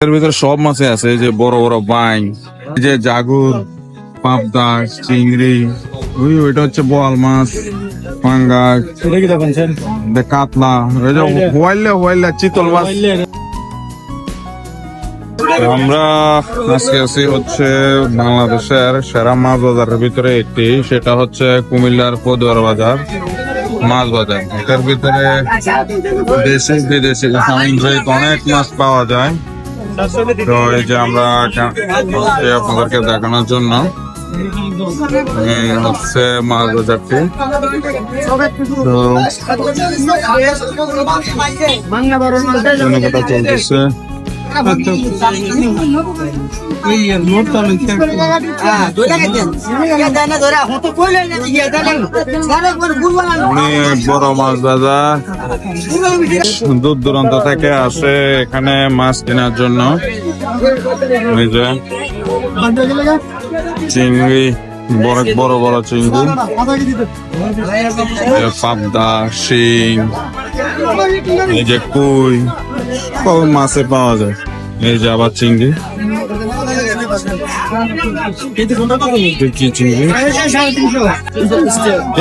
এর ভিতরে সব মাছই আছে যে বড় বড় বাইং যে জাগুর পাবদা চিংড়ি ওই ওইটা হচ্ছে বোয়াল মাছ পাঙ্গাস কাতলা এই যে হোয়াইলে হোয়াইলে চিতল মাছ। আমরা আজকে আছি হচ্ছে বাংলাদেশের সেরা মাছ বাজারের ভিতরে একটি সেটা হচ্ছে কুমিল্লার পদুয়ার বাজার মাছ বাজার। এটার ভিতরে দেশি বিদেশি সামুদ্রিক অনেক মাছ পাওয়া যায়। তো এই যে আমরা আপনাদেরকে দেখানোর জন্য হচ্ছে মাছ বাজারটি। তো চলতেছে। অনেক বড় মাছ দূর দূরান্ত থেকে আসে এখানে মাছ কেনার জন্য। চিংড়ি বড় বড় বড় চিংড়ি। পাবদা শিং এই যে কুই। সব মাছে পাওয়া যায়? এই যে আবার চিংড়ি।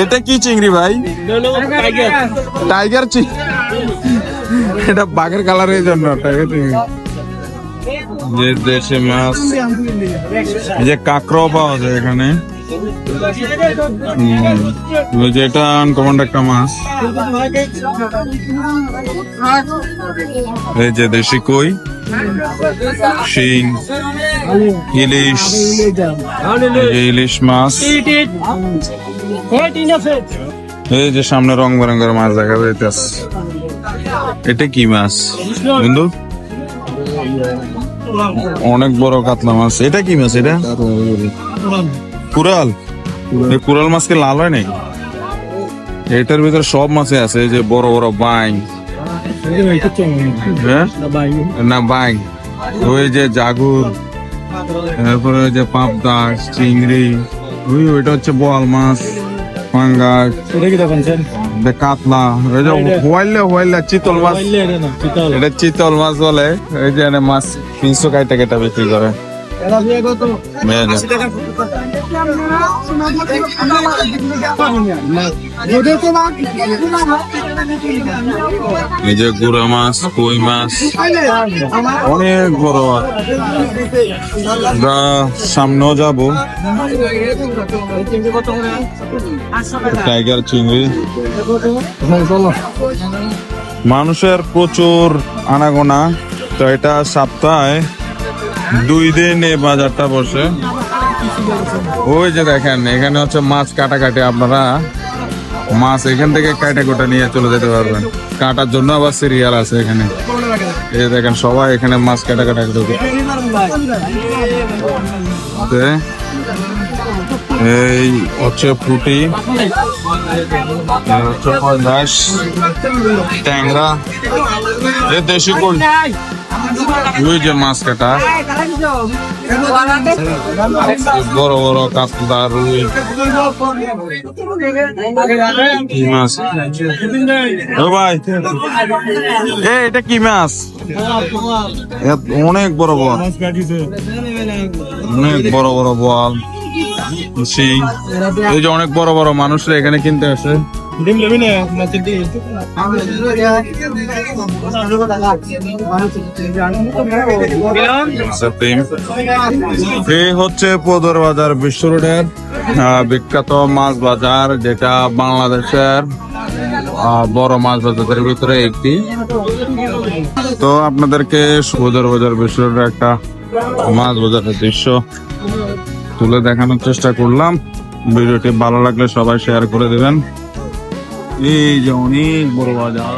এটা কি চিংড়ি ভাই? টাইগার চিংড়ি এটা বাঘের কালারের জন্য, টাইগার চিংড়ি। যে দেশে মাছ যে কাঁকড়াও পাওয়া যায় এখানে। এটা আনকমন একটা মাছ এই যে দেশি কই? শিং, ইলিশ ইলিশ মাছ। এই যে সামনে রং বেরঙের মাছ দেখা যাইতেছে। এটা কি মাছ? বন্ধু? অনেক বড় কাতলা মাছ। এটা কি মাছ এটা? কুরাল এই কুরাল মাছকে লাল হয় নাকি? এটার ভিতরে সব মাছই আছে যে বড় বড় বাইং। হ্যাঁ? না বাইং। ওই যে জাগুর তারপরে ওই যে পাবদা চিংড়ি ওই ওইটা হচ্ছে বোয়াল মাছ পাঙ্গাস কি কাতলা ওই যে হোয়াইলে হোয়াইলে চিতল মাছ। এটা চিতল মাছ বলে এই যে মাছ তিনশো কাইটা কেটা বিক্রি করে। এই যে গুড়া মাছ কই মাছ? অনেক বড় আমরা সামনেও যাব। টাইগার চিংড়ি। মানুষের প্রচুর আনাগোনা। তো এটা সপ্তাহে দুই দিন এই বাজারটা বসে। ওই যে দেখেন, এখানে হচ্ছে মাছ কাটাকাটি। আপনারা মাছ এখান থেকে কাটা কোটা নিয়ে চলে যেতে পারবেন। কাটার জন্য আবার সিরিয়াল আছে এখানে। এই দেখেন, সবাই এখানে মাছ কাটা কাটা এই হচ্ছে ফুটি। হচ্ছে পয়দাস ট্যাংরা। এই দেশি কই? ওই যে মাছ কাটা বড় বড় কাতলা রুই কি মাছ? ও ভাই। এ, এটা কি মাছ? অনেক বড় বড় অনেক বড় বড় বল। শিং এই যে অনেক বড় বড় মানুষরা এখানে কিনতে আসে। হচ্ছে পদর বাজার বিশ্ব রোডের বিখ্যাত মাছ বাজার, যেটা বাংলাদেশের বড় মাছ বাজারের ভিতরে একটি। তো আপনাদেরকে পদর বাজার বিশ্ব রোডের একটা মাছ বাজারের দৃশ্য তুলে দেখানোর চেষ্টা করলাম। ভিডিওটি ভালো লাগলে সবাই শেয়ার করে দেবেন। এই যে অনেক বড় বাজার।